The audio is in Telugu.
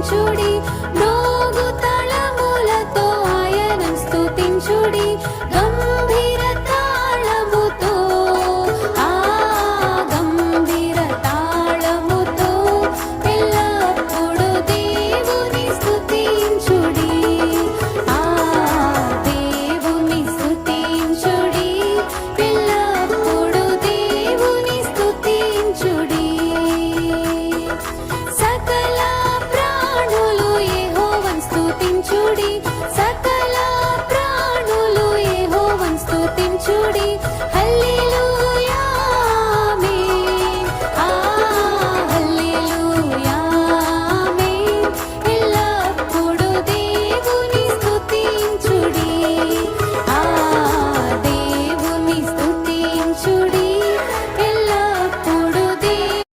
స్తుతించుడి రోగు తళములతో ఆయన స్తుతించుడి